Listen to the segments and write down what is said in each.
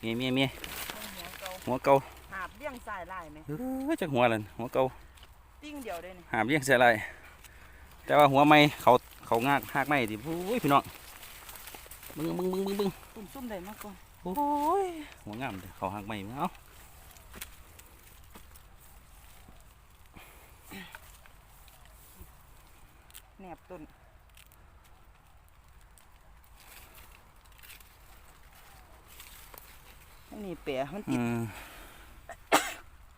เมียเมียเมียหัวเก่าหัวเก่าหาบเลี้ยงสายลายไหมเอ้ยจักหัวเลยหัวเก่าติ้งเดียวได้นี่หามเลี้ยงใส่ไรแต่ว่าหัวไม่เขาเขางากหากไม่ดิโอ้ยพี่น้องบึ้งบึ้งบึ้งบึ้งบึ้งตุ่มซุ่มได้มากก่อนโอ้ยหัวงามเด้อเขาหากไม่เอ้าแหนบต้น นนี้เปียมันอืติดม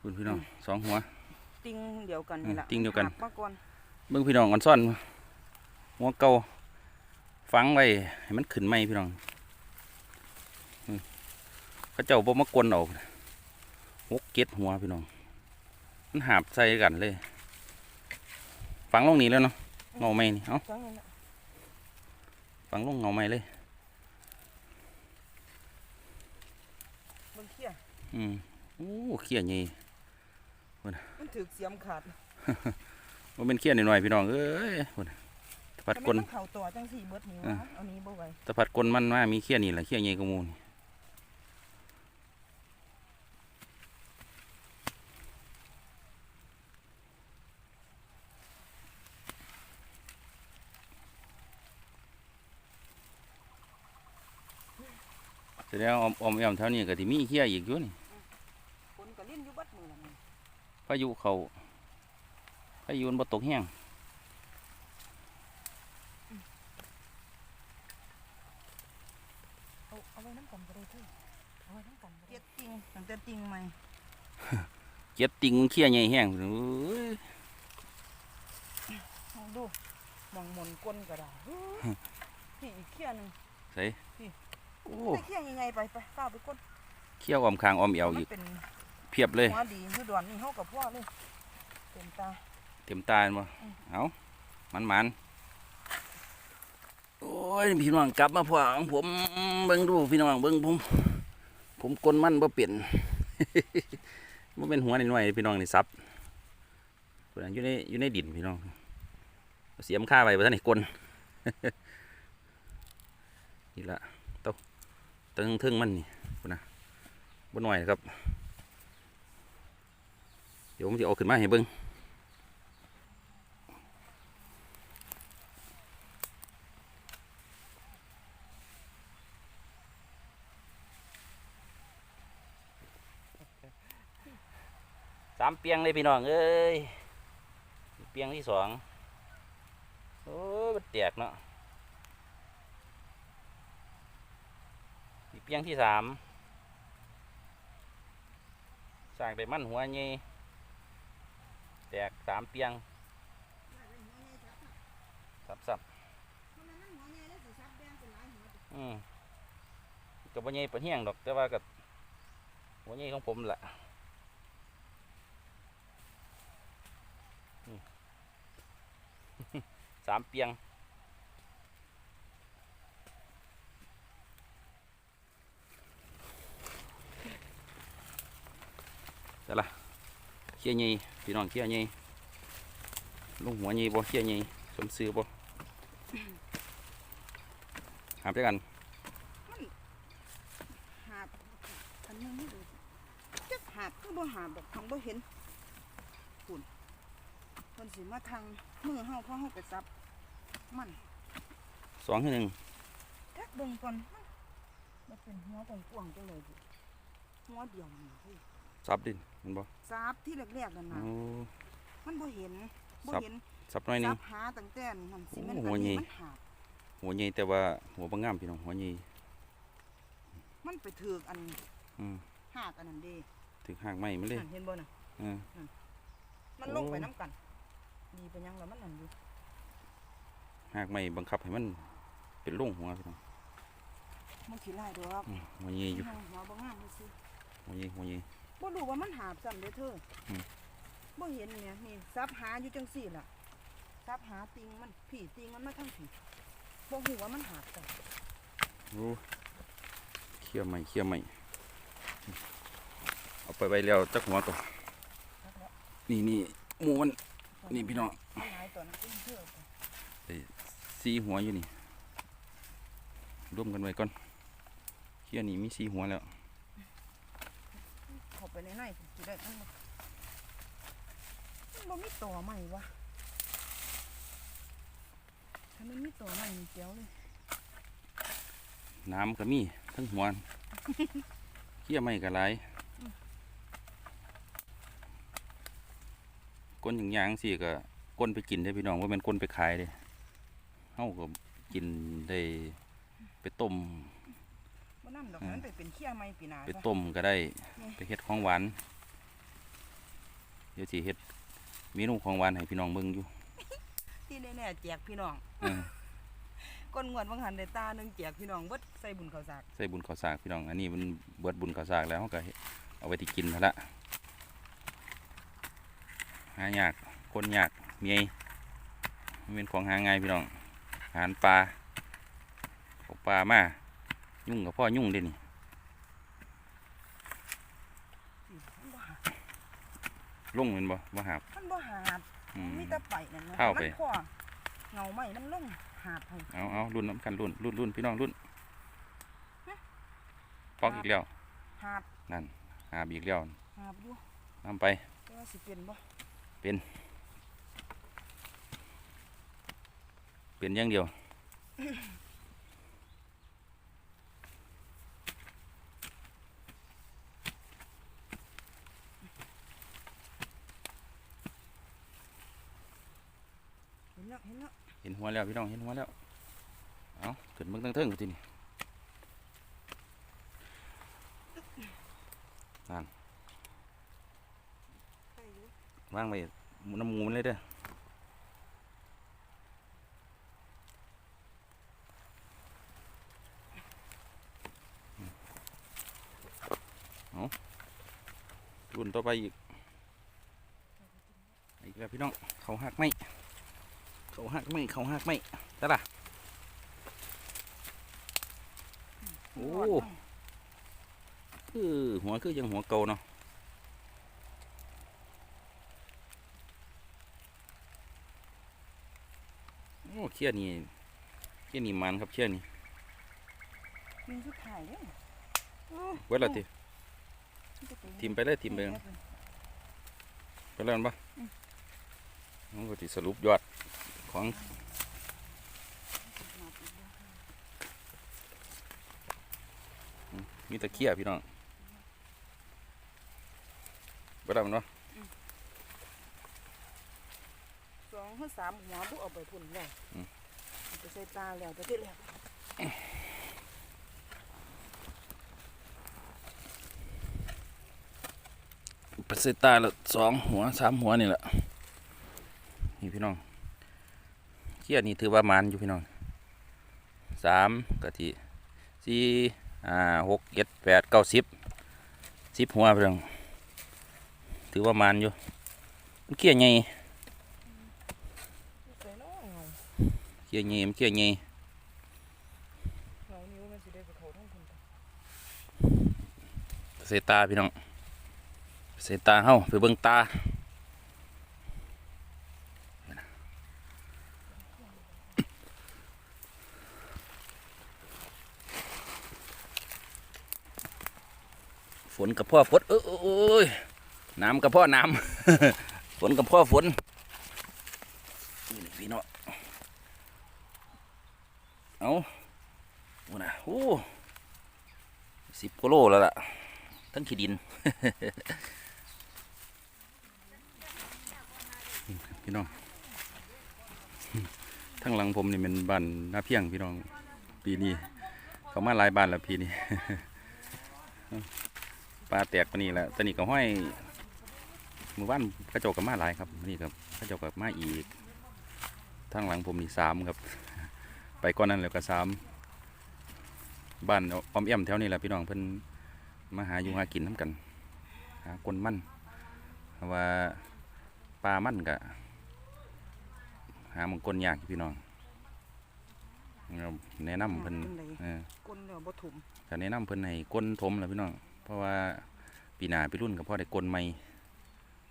คุณพี่น้องสองหัว ติ้งเดียวกันนี่แหละอืมติ้งเดียวกันหาบมาก่อนเบิ่งพี่น้องอ่อนซ่อนหัวเก่าฟังไว้ให้มันขึ้นไหมพี่น้องอืมเขาเจ้าบ่มากวนเอาหกเก็ดหัวพี่น้อง มันหาบใส่กันเลยฟังลงนี้แล้วเนาะเงาไม่นี่เอ้าฟังนี่แหละฟังลงเงาไม่เลย เบิ่งเขี้ย อืมโอ้เขี้ยใหญ่มันถือเสียมขาดมันเป็นเขี้ยหน่อยๆพี่น้องเอ้ยพุ่นตะพัดทำไมกลมันเข่าตัวจังสี่เบิดนิ้วอะวะเอานี้บ่ไหวตะพัดกลมันว่ามีเขี้ยนี่แหละเขี้ยใหญ่กว่าหมูนี่แสดงว่าออมออมแอมแถวนี้ก็ที่มีเขี้ยอีกอยู่นี่ ฝนก็ลิ้นอยู่เบัดมือละนี่ พายุเขาพายุมันบ่ตกแห้งเอาเอาไว้น้ำกันก็ได้เท่เอาไว้น้ำกันเก็ดติงตั้งแต่ติงใหม่เจ็ดติงเขี้ยใหญ่แห้งเอ้ยลองดูมองหมนก้นก็ได้นี่อีกเขี้ยหนึงใส่โอ้ใส่เขี้ยใหญ่ๆไปไปก้าวไปก้นเขี้ยวออมคางออมเอวมัอีนก เป็น เพียบเลยหัวดีคือดอนนี่เฮากับพ่อเลยเต็มตาเต็มตาบ่อืมเอามันมันโอ้ยพี่น้องกลับมาพ่อของผมเบิ่งดูพี่น้องเบิ่งผม ผมกลนมันบ่เปลี่ยนมันเป็นหัวหน่อยๆพี่น้องนี่ซับพุ่นนะอยู่ในอยู่ในดินพี่น้องเอาเสียมค่าไปบ่ทันได้กลนนี่ละเต้าเตึงทึ่งมันนี่พุ่นนะบ่หน่อยครับเดี๋ยวผมจะเอาขึ้นมาให้เบิ่งสามเปียงเลยพี่น้องเอ้ยเปียงที่สองโอ้ยมันแตกเนาะเปียงที่สามสร้างได้มั่นหัวใหญ่ แตกสามเปียงสับสับอืมกับว่าใหญ่ปะเฮียงดอกแต่ว่ากับหัวใหญ่ของผมแหละสามเปียงแต่ละ เขี้ยใหญ่พี่น้องเขี้ยใหญ่ลุงหัวใหญ่บ่เขี้ยใหญ่สมซื้อบ่หาไปกันหาบอันนึงให้ดูจักหาบก็บ่หาบดอกทางบ่เห็นปุ่นเพิ่นสิมาทางมือเฮาเพราะเฮาไปซับ มันสองให้หนึ่งจักเบิ่งก่อนมันมันเป็นหัวกว้างๆจังเลยสิหัวเดียวนี่เฮ้ย ซับดินเห็นบ่ซับที่แรกๆนั่นน่ะโอ้มันบ่เห็นบ่ซับเห็นซับหน่อยหนึซังบหาตั้งแต่นั่นสิมันโอ้อัหัวนใหญ่นี้มันหาบหัวใหญ่แต่ว่าหัวบางงามพี่น้องหัวใหญ่มันไปถือกอันอืมหากอันนั้นเด้ถึงหางไม้มันเลยนั่นเห็นบ่น่ะเออมันโอ้ลงไปน้ำกัน ดีไปยังแล้วมันนั่นอยู่หากไม้บังคับให้มันเป็นลุ่งหัวพี่น้องมันขี้ไล่ดอกอืมหัวใหญ่อยู่หัวบ่งามซื่อหัวใหญ่หัวใหญ่ บ่รู้ว่ามันหาบซ้ำเด้อเธออม บ่เห็นเนี่ยนี่ซับหาอยู่จังซี่ล่ะซับหาติงมันผีติงมันมาทางผีบ่ฮู้ว่ามันหาบซ้ำโอ้เขี่ยใหม่เขี่ยใหม่เอาไปไว้แล้วจักหัวตัวซับแล้วนี่นี่หมูมันนี่พี่น้องมันหลายตัวนะอุ้มเธอไปสีหัวอยู่นี่รวมกันไว้ก่อนเขี่ยนี่มีสีหัวแล้ว ไปในในสิได้มันบ่มันบ่มีต่อใหม่วะถ้ามันมีต่อใหม่นี่เจ๋วเลยน้ำก็มีทั้งหัวเขี้ยไม่ก็หลายก้นอย่างยางสิก็ก้นไปกินได้พี่น้องว่ามันก้นไปขายเด้เฮาก็กินได้ไปต้มบ่ นำดอกนั้นไปเป็นเขี้ยใหม่ปีหน้าไปซะต้มก็ได้อืมไปเฮ็ดของหวาน เดี๋ยวสิเฮ็ดเมนูของหวานให้พี่น้องเบิ่งอยู่ ที่แน่ๆแจกพี่น้องเออก้นงวดบางหันได้ตาหนึงแจกพี่น้องเบิดใส่บุญข้าวสากใส่บุญข้าวสากพี่น้อง อันนี้มันเบิดบุญข้าวสากแล้วเราก็เฮ็ดเอาไปที่กินแล้วละหายากคนยากเมียมันเป็นของหาง่ายพี่น้องอาหารปลาเขาปลามา ยุ่งกับพ่อยุ่งเด้นี่มันบ่หาลงแมันบ่บ่หาบมันบ่หาบอืม มีแต่ไปนั่นนะเข้าไป มันพอเงาไหม้มันลงหาบให้เอาเอารุ่นน้ำกันรุ่นรุ่นรุ่นพี่น้องรุ่นปอกอีกแล้วหาบนั่นหาบอีกแล้วหาบอยู่นำไป แต่ว่าสิเป็นบ่เป็นอย่างเดียว แล้วเห็นแล้วเห็นหัวแล้วพี่น้องเห็นหัวแล้วเอาขึ้นเบิ่งเทิงๆกูทีนี่ใช่อยู่างไว้น้ำมูมันเลยเด้อเอารุ่นต่อไปอีกอีกแล้วพี่น้องเขาหักไหม เขาหักไหมเขาหักไหมได้ละโอ้ยดเนาะคือหัวคือยังหัวเก่าเนาะโอ้เขี้ยนี่เขี้ยนี่มันครับเขี้ยนี่มีสุดท้ายเด้อโอ้เวลาทีมันจะเป็นทีมไปเลยทีมไปเลยไปแล้วมันปะมันก็ติสรุปยอด ของมีแตะเคียพี่น้องไปแล้วมันปะสองหัวสามหัวบุเอาไปพุ่นแล้วเอาไปใส่ตาแล้วแต่ที่แล้วไปเซตาละสองหัวสามหัวนี่แหละนี่พี่น้อง เคียนี่ถือว่ามันอยู่พี่น้องสามกะทิสี่ห้าหกเจ็ดแปดเก้าสิบสิบหัวพี่น้องถือว่ามันอยู่มันเคียไงใส่น้องเงาเคียไงมันเคียไงเงานิ้วมันสิได้ไปเขาทั้งพุ่นต่อเซตาพี่น้องเซตาเฮาไปเบิ่งตา นกับพ่อฝนเออเออเอ้ยน้ำกับพ่อน้ำฝนกับพ่อฝนนี่นี่พี่น้องเอาโอ้นะโอ้สิบกิโลแล้วล่ะ ทั้งขี้ดิน พี่น้องทั้งหลังผมนี่เป็นบ้านนาเพียงพี่น้องปีนี้เขามาหลายบ้านแล้วปีนี้ ปลาแตกปานนี้แหละตอนนี้ก็ห้อยหมู่บ้านกระจกกับมาหลายครับนี่ครับกระจกกับมาอีกทั้งหลังผมนี่สามครับ ไปก่อนนั้นแล้วก็สามบ้านออมเอี่ยมแถวนี้แหละพี่น้องเพิ่นมาหาอยู่หากินน้ำกันหากนมันเพราะว่าปลามันกะหามังกลยากอยู่พี่น้องเราแนะนำเพิ่นจังใดเออก้นแล้วบ่ถุมก็แนะนำเพิ่นให้ก้นถมแหละพี่น้อง เพราะว่าปีนาไปรุ่นกับพ่อได้กลนไม่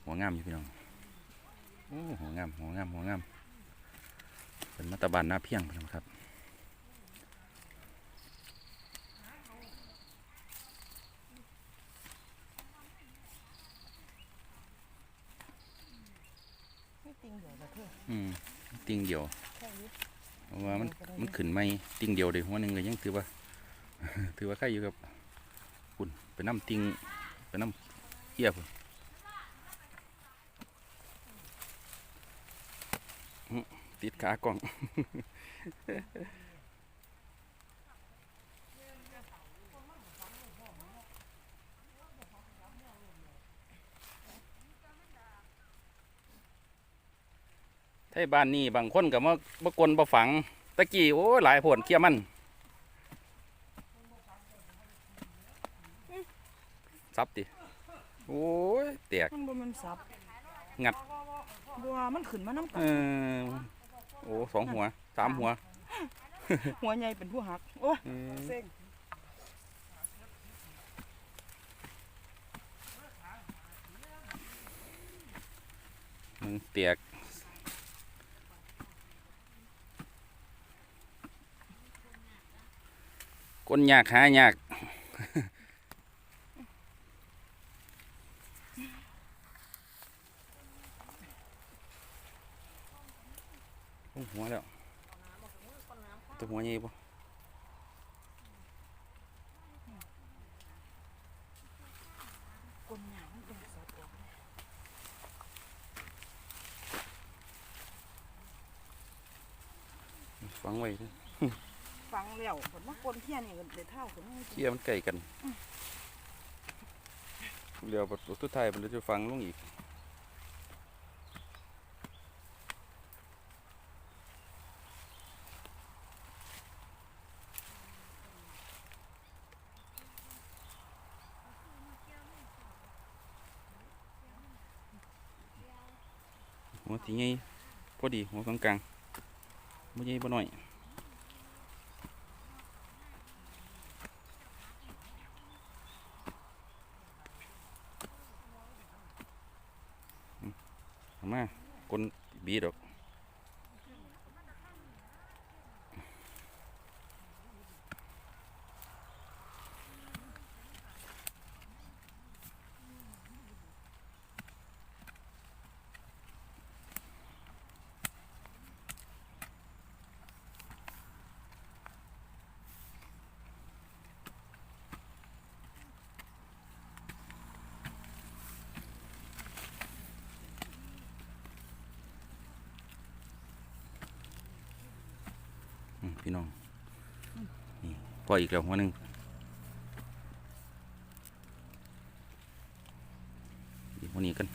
หัวงามอยู่พี่น้องโอ้หัวงามหัวงามหัวงามเป็นมัตบานหน้าเพียงพี่น้องครับติงอืมติงเดียวเพราะว่ามันมันขึ้นไม่ติงเดียวเดี๋ยวหัวหนึ่งเลยยังถือว่า ถือว่าใครอยู่กับ ไปน้ำติงไปน้ำเหี้ยพุ่นอื้อติดขากล้องไทยบ้านนี่บางคนก็มาบกลบ่ฝัง ตะกี้โอ้ยหลายผลเคี่ยมัน ซับติโอ้ยแตกมันบ่แมันซับงัดบัวมันขึ้นมาน้ำกัเอนอโอ้สองหัวสามหัวหัวใหญ่เป็นผู้หักโอ้ยเออเซ็งมึงแตกก้นยากหายาก หัวแล้วตัวหัวใหญ่ปะกลนหยางมันเป็นซับออกฟังไว้เด้อฟังแล้วผลมากลเที่ยนี่ก็เด็ดเท่ากันไม่เคี่ยมันไก่กันเรียวแบบสุดท้ายมันจะฟังลงอีก หัวทีใหญ่พอดีหัวกลางกลางไม่ใหญ่บ่น้อยมามากลบีดอก พี่น้องนี่พออีกแล้วหัวหนึ่งอีกหัวนี้กัน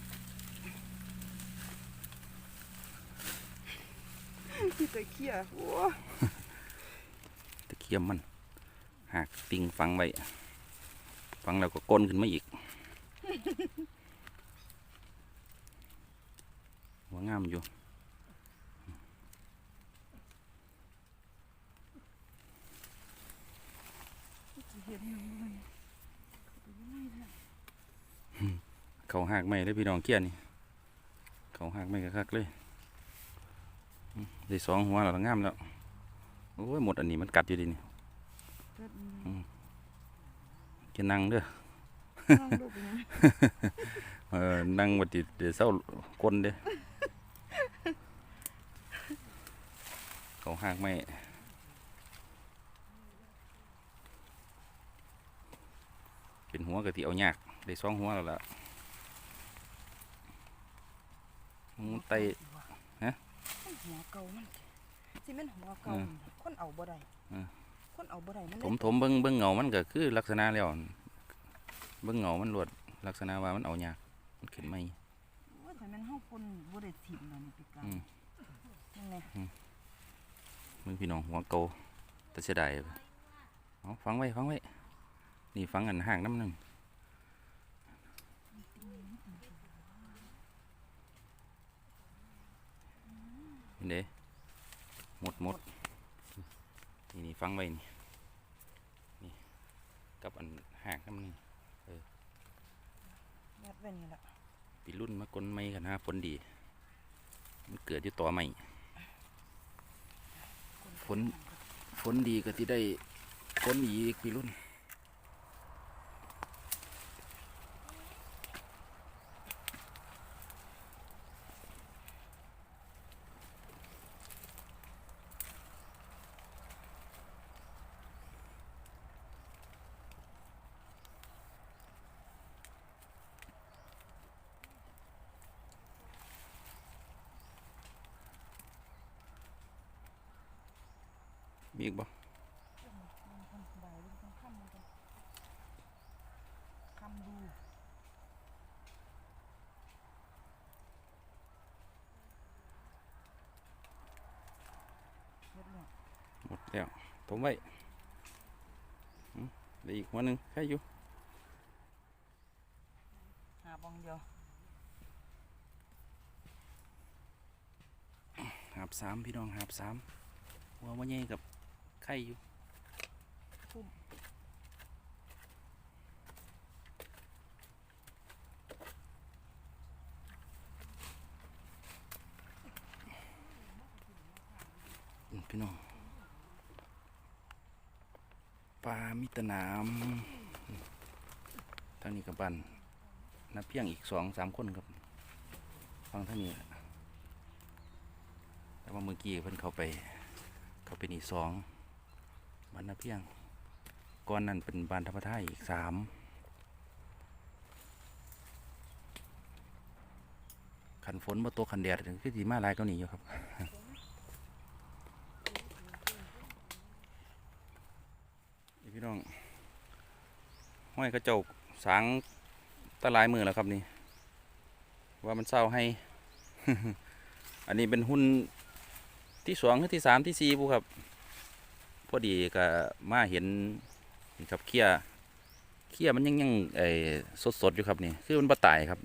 ที่ตะเคียโอ้ตะเคียมมันหากติงฟังไว้ฟังแล้วก็กลนขึ้นมาอีกหัวงามอยู่ เห็นหยังมันเขาหากไม่เลยพี่น้องเกี้ยนี่ เขาหากไม่คักๆเลยอืมได้สองหัวแล้วงามแล้ว โอ้ยหมดอันนี้มันกัดอยู่ดินี่เกิดกินนั่งเด้อน้องลูกเป็นหยังเออนั่งวัดติเดี๋ยวเศร้าก้นเด้เขาหากไม่ เป็น หัวกะทิเอายากได้สองหัวแล้วล่ะมันไตฮะมันหัวเก่ามันสิแม่นหัวเก่าเออคนเอาบ่ได้เออคนเอาบ่ได้มันถมถมเบิ้งเบิ้งเงามันก็คือลักษณะแล้วเบิ้งเงามันรวดลักษณะว่ามันเอายากมันขึ้นไม่ว่าแต่มันเฮาคนบ่ได้ถิ่มแล้วนี่ปีกลางอืมนั่นแหละมึงพี่น้องหัวโกแต่เสียดายเอาฟังไว้ฟังไว้นี่ฟังอันห่างน้ำหนึ่งเห็นเด้ห มดหมดนี่นี่ฟังไว้นี่นี่กับอันห่างน้ำหนึ่งยัดไว้นี่ล่ะปีรุ่นมากลไม่กันฮะฝนดี มันเกิดอยู่ต่อใหม่ฝนฝนดีก็ที่ได้ฝนอีกปีรุ่น อีกบ่ใบมันต้องค้ำมันต้องค้ำดูเฮ็ดแล้วหมดแล้วถมไว้อืมเหลืออีกหัวหนึงใครอยู่หาบองเดียวหาบสามพี่น้องหาบสามหัวมันใหญ่กับ ไข่อยู่ทุ่มอืมพี่น้องปลามิตรน้ำทางนี้กับบันนับเพียงอีกสองสามคนครับ ฟังเท่านี้แหละแต่ว่าเมื่อกี้เพิ่นเข้าไป เขาเป็นอีกสอง บ้านนาเพียงก้อนนั้นเป็นบ้านธรรมทายอีกสามขันฝนมาตัวขันแดดคือสีมาลายก็หนีอยู่ครับพี่น้องห้อยกระจกสางตะลายมือแล้วครับนี่ ว่ามันเศร้าให้ อันนี้เป็นหุ้นที่สองที่สามที่สี่บุครับ อดีก็มาเห็นนี่ครับเคี้ยเคี้ยมันยังยังไอ้สดสดอยู่ครับนี่คือมันบะตายครับ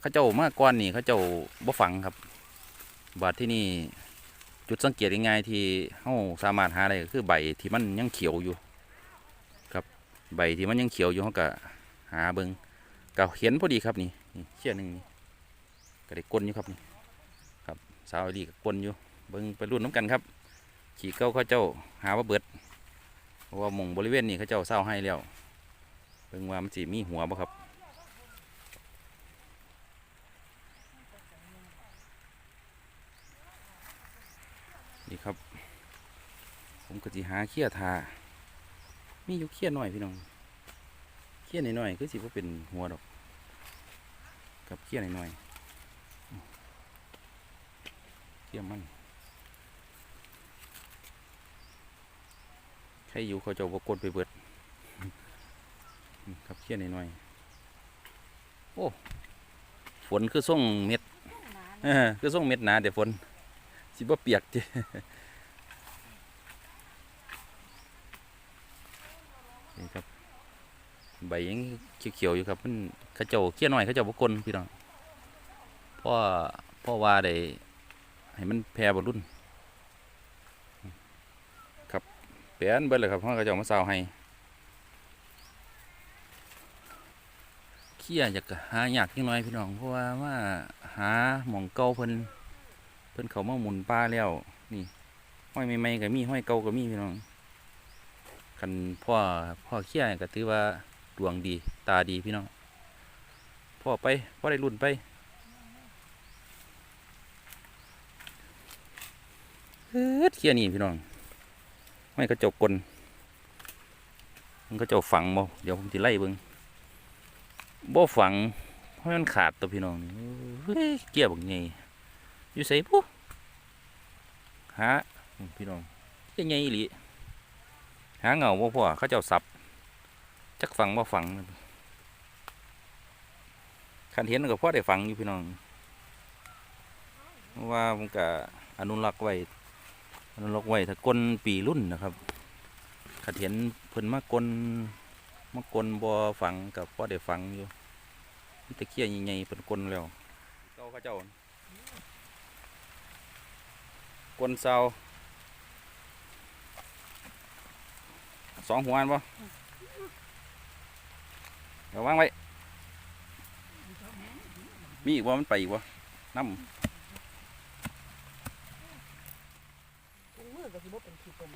เขาเจ้ามาก้อนนี่เขาเจ้าบ่ฝังครับ บาดที่นี่จุดสังเกตง่ายๆที่เฮาสามารถหาได้ก็คือใบที่มันยังเขียวอยู่ ครับใบที่มันยังเขียวอยู่เฮาก็หาเบิ่งก็เห็นพอดีครับนี่นี่เคี้ยหนึงนี่ก็ได้กลนอยู่ครับนี่ครับสาวอลีก็กลนอยู่เบิ่งไปรุ่นน้ำกันครับ ขี่เก้าเขาเจ้าหาว่าเบิดเพราะว่ามงบริเวณนี้เขาเจ้าเศร้าให้แล้วเบิ่งว่ามันสิมีหัวบ่ครับนี่ครับ ผมก็สิหาเขี้ยทามีอยู่เขี้ยหน่อยพี่น้องเขี้ยหน่อยๆคือสิว่าเป็นหัวดอก กับเขี้ยหน่อยๆเขี้ยมัน ครอยู่เขาเจะวกดไปเบิดอืมครับเขี้ยนหน่อยๆโอ้ฝนคือส่งเม็ดหนาเออคือส่งเม็ดหนาแต่ฝนสิบ่เปียกจินี่ครับใบยังเขียวๆอยู่ครับมันเขาเจ้าเขี้ยหน่อยเขาเจ้าบกลพี่น้องเพราะว่าเพราะว่าได้ให้มันแพร่บรุ่น เปลี่ยนเบิดเลยครับเพราะเขาจะมาเซาให้เขี้ยอยากหาอยากยังน้อยพี่น้องเพราะว่ามาหาหมองเก่าเพิ่นเพิ่นเขามาหมุนป้าแล้วนี่ห้อยใหม่ๆก็มีห้อยเก่าก็มีพี่น้องคันพ่อพ่อเขี้ยก็ถือว่าดวงดีตาดีพี่น้องพ่อไปพ่อได้รุ่นไปเฮ็ดเขี้ยนี่พี่น้อง ไม่กระจกกลมันก็จะฝังบ่เดี๋ยวผมจะไล่เบิ่งบ่ฝัง เพราะมันขาดตัวพี่น้องนี่เฮ้ยเกี่ยบักไงอยู่ใส่ปุ๊หาพี่น้องเกี่ยไงอีหลีหาเงาบ่พ่อเขาเจ้าสับจักฝังบ่ฝังคันเห็นก็พ่อได้ฝังอยู่พี่น้องเพราะว่าผมก็อนุรักษ์ไว้ อนุรักไว้ถ้ากลนปีรุ่นนะครับขัดเห็นเพิ่นมากลมากลบ่ฝังกับพ่อได้ฝังอยู่มีแตะเคียใหญ่ๆเพิ่นกลแล้วเจ้าเขาเจ้ากลเสาสองหัวอันบ่เดี๋ยววางไว้มีอีกบ่มันไปอีกบ่น้ำ ถุงมื อก็สิบ่เป็นขี้ตม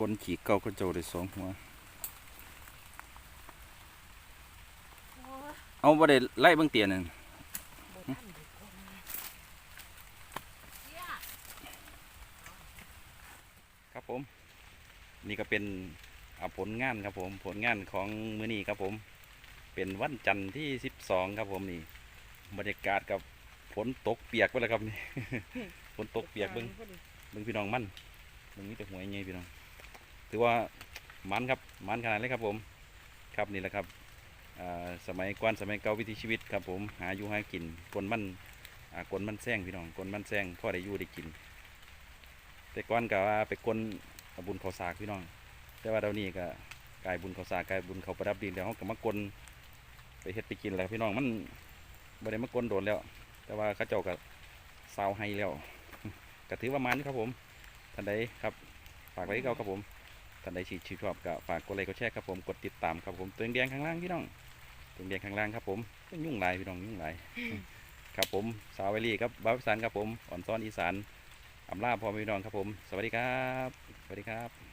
กลขี่เก่าก็เจ้าได้สองหัว โอ้ยเอาบ่ได้ไล่เบิ่งเตียนนั่นบ่ทันเด็กคนครับผม นี่ก็เป็นอ่าผลงานครับผม ผลงานของมื้อนี้ครับผม เป็นวันจันทร์ที่ 12 ครับผมนี่ บรรยากาศกับฝนตกเปียกไปแล้วครับนี่ ฝนตกเปียกเบิ่งเบิ่งพี่น้องมัน เบิ่งมีแต่หัวใหญ่พี่น้องถือว่ามันครับมันขนาดเลยครับผมครับนี่แหละครับสมัยก่อนสมัยเก่าวิถีชีวิตครับผมหาอยู่หากินกลมันกลมันแซงพี่น้องกลมันแซงพ่อได้อยู่ได้กิน แต่ก่อนก็ว่าไปกลเอาบุญเขาสากพี่น้อง แต่ว่าเดี๋ยวนี้ก็กลายบุญเขาสากกลายบุญเขาประดับดินแล้วเขาก็มากลไปเฮ็ดไปกินแล้วพี่น้องมันบ่ได้มากลโดนแล้ว แต่ว่าเขาเจ้าก็ซาวให้แล้วก็ถือว่ามันครับผม ท่านใดครับฝากไว้เก่าครับผมท่านใดชื่นชอบก็ฝากกดไลค์กดแชร์ครับผมกดติดตามครับผมตัวแดงข้างล่างพี่น้องตัวแดงข้างล่างครับผมยุ่งลายพี่น้องยุ่งลายครับผมสาวไวลี่ครับบ้าวอีสานครับผมอ่อนซ้อนอีสานอำลาพอพี่น้องครับผม สวัสดีครับ สวัสดีครับ